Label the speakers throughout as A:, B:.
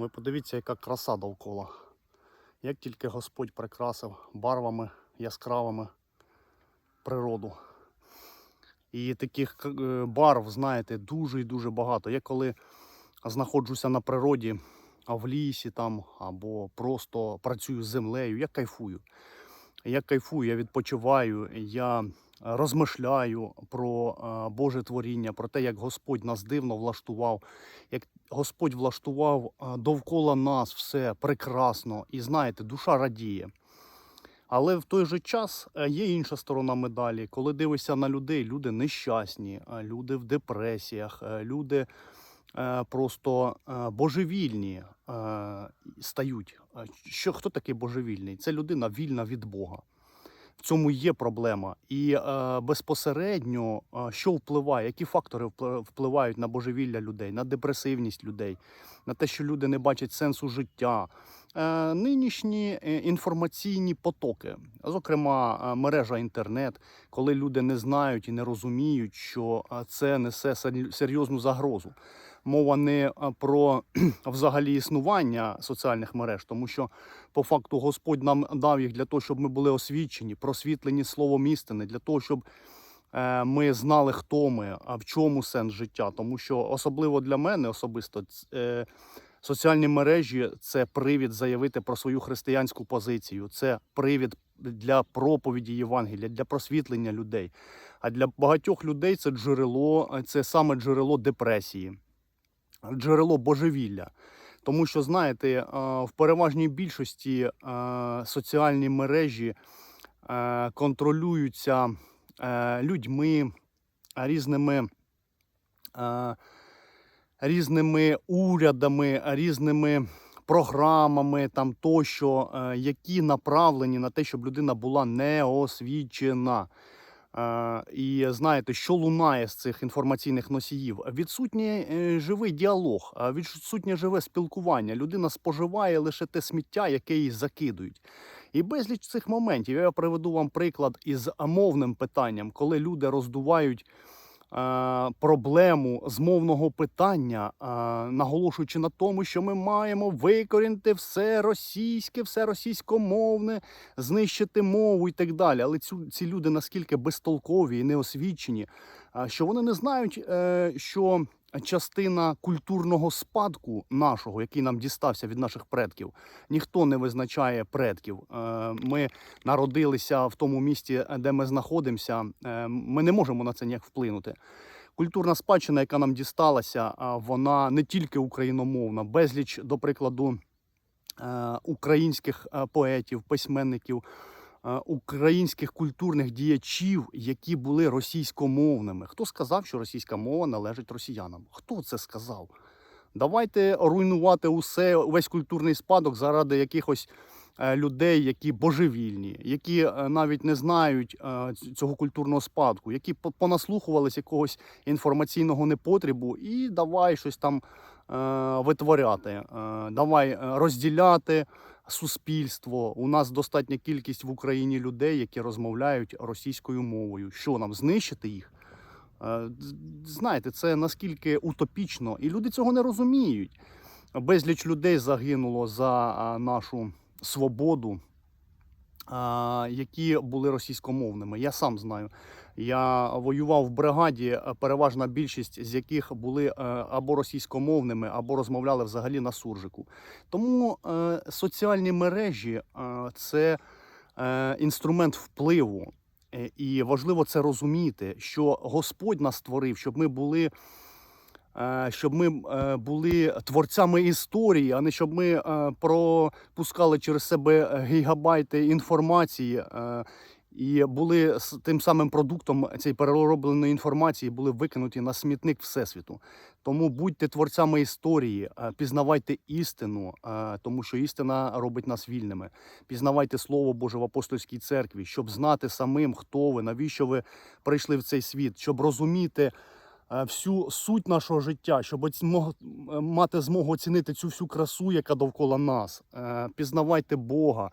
A: Ви подивіться, яка краса довкола. Як тільки Господь прикрасив барвами яскравими природу. І таких е, барв, знаєте, дуже і дуже багато. Я коли знаходжуся на природі, а в лісі там, або просто працюю з землею, я кайфую. Я кайфую, я відпочиваю, я розмишляю про е, Боже творіння, про те, як Господь нас дивно влаштував, як Господь влаштував е, довкола нас все прекрасно. І знаєте, душа радіє. Але в той же час е, є інша сторона медалі. Коли дивишся на людей, люди нещасні, люди в депресіях, люди просто божевільні стають. Що хто такий божевільний? Це людина вільна від Бога. В цьому є проблема. І е, безпосередньо, е, що впливає, які фактори впли- впливають на божевілля людей, на депресивність людей, на те, що люди не бачать сенсу життя. Е, нинішні е, інформаційні потоки, зокрема е, мережа інтернет, коли люди не знають і не розуміють, що е, це несе серйозну загрозу. Мова не про взагалі існування соціальних мереж, тому що по факту Господь нам дав їх для того, щоб ми були освічені, просвітлені словом істини, для того, щоб е, ми знали, хто ми, а в чому сенс життя. Тому що особливо для мене особисто е, соціальні мережі це привід заявити про свою християнську позицію, це привід для проповіді Євангелія, для просвітлення людей. А для багатьох людей це джерело, це саме джерело депресії, джерело божевілля. Тому що, знаєте, е, в переважній більшості е, соціальні мережі е, контролюються людьми, різними, різними урядами, різними програмами там тощо, які направлені на те, щоб людина була неосвічена. І знаєте, що лунає з цих інформаційних носіїв? Відсутній е, живий діалог, відсутнє живе спілкування. Людина споживає лише те сміття, яке їй закидують. І безліч цих моментів. Я приведу вам приклад із мовним питанням, коли люди роздувають проблему з мовного питання, е, наголошуючи на тому, що ми маємо викорінити все російське, все російськомовне, знищити мову і так далі. Але ці люди наскільки безтолкові і неосвічені, а, що вони не знають, е, що частина культурного спадку нашого, який нам дістався від наших предків, ніхто не визначає предків. Е, Ми народилися в тому місті, де ми знаходимося. Е, Ми не можемо на це ніяк вплинути. Культурна спадщина, яка нам дісталася, вона не тільки україномовна, безліч, до прикладу, е, українських е, поетів, письменників, е, українських культурних діячів, які були російськомовними. Хто сказав, що російська мова належить росіянам? Хто це сказав? Давайте руйнувати усе, весь культурний спадок заради якихось е, людей, які божевільні, які е, навіть не знають е, цього культурного спадку, які по- понаслухувались якогось інформаційного непотрібу, і давай щось там е, витворяти, е, давай е, розділяти суспільство. У нас достатня кількість в Україні людей, які розмовляють російською мовою. Що нам знищити їх? Е, Знаєте, це наскільки утопічно, і люди цього не розуміють. Безліч людей загинуло за нашу свободу, які були російськомовними. Я сам знаю. Я воював в бригаді, е, переважна більшість з яких були е, або російськомовними, або розмовляли взагалі на суржику. Тому е, соціальні мережі це інструмент впливу. І важливо це розуміти, що Господь нас створив, щоб ми були. Е, Щоб ми е, були творцями історії, а не щоб ми е, пропускали через себе гігабайти інформації і були тим самим продуктом цієї переробленої інформації, були викинуті на смітник всесвіту. Тому будьте творцями історії, пізнавайте істину, тому що істина робить нас вільними. Пізнавайте Слово Боже в апостольській церкві, щоб знати самим, хто ви, навіщо ви прийшли в цей світ, щоб розуміти всю суть нашого життя, щоб е, мати змогу оцінити цю всю красу, яка довкола нас. Е, Пізнавайте Бога,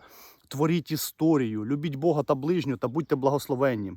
A: творіть історію, любіть Бога та ближню та будьте благословенні.